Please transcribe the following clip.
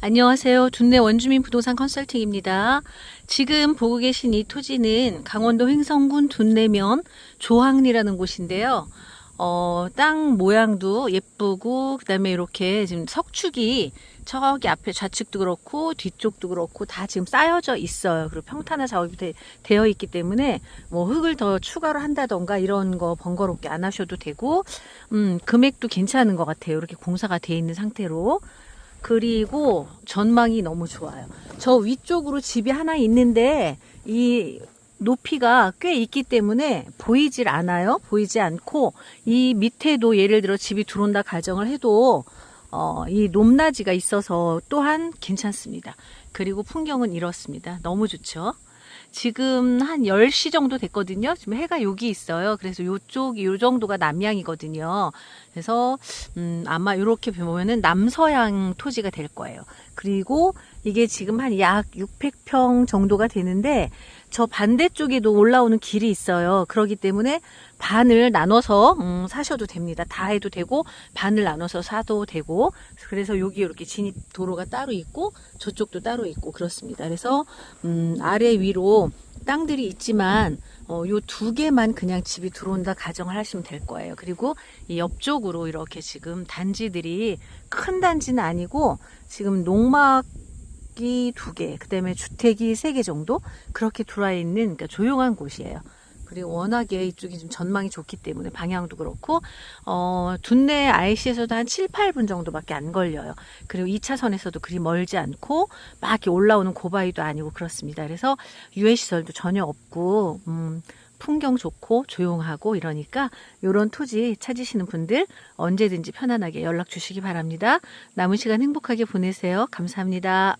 안녕하세요. 둔내 원주민 부동산 컨설팅입니다. 지금 보고 계신 이 토지는 강원도 횡성군 둔내면 조항리라는 곳인데요. 어, 땅 모양도 예쁘고, 그 다음에 이렇게 지금 석축이 저기 앞에 좌측도 그렇고, 뒤쪽도 그렇고, 다 지금 쌓여져 있어요. 그리고 평탄화 작업이 되, 되어 있기 때문에, 뭐 흙을 더 추가로 한다던가 이런 거 번거롭게 안 하셔도 되고, 음, 금액도 괜찮은 것 같아요. 이렇게 공사가 돼 있는 상태로. 그리고 전망이 너무 좋아요. 저 위쪽으로 집이 하나 있는데 이 높이가 꽤 있기 때문에 보이질 않아요. 보이지 않고 이 밑에도 예를 들어 집이 들어온다 가정을 해도 어, 이 높낮이가 있어서 또한 괜찮습니다. 그리고 풍경은 이렇습니다. 너무 좋죠. 지금 한 10시 정도 됐거든요. 지금 해가 여기 있어요. 그래서 요쪽이 요 정도가 남양이거든요. 그래서 음, 아마 이렇게 보면은 남서양 토지가 될 거예요. 그리고 이게 지금 한 약 600평 정도가 되는데 저 반대쪽에도 올라오는 길이 있어요. 그렇기 때문에 반을 나눠서 음, 사셔도 됩니다. 다 해도 되고 반을 나눠서 사도 되고 그래서 여기 이렇게 진입 도로가 따로 있고 저쪽도 따로 있고 그렇습니다. 그래서 음, 아래 위로 땅들이 있지만 어, 요 두 개만 그냥 집이 들어온다 가정을 하시면 될 거예요. 그리고 이 옆쪽으로 이렇게 지금 단지들이 큰 단지는 아니고 지금 농막 이 두 개, 그다음에 주택이 세 개 정도 그렇게 들어와 있는 그러니까 조용한 곳이에요. 그리고 워낙에 이쪽이 좀 전망이 좋기 때문에 방향도 그렇고 어 둔내 IC에서도 한 7, 8분 정도밖에 안 걸려요. 그리고 2차선에서도 그리 멀지 않고 막 이렇게 올라오는 고바위도 아니고 그렇습니다. 그래서 유해 시설도 전혀 없고 음 풍경 좋고 조용하고 이러니까 이런 토지 찾으시는 분들 언제든지 편안하게 연락 주시기 바랍니다. 남은 시간 행복하게 보내세요. 감사합니다.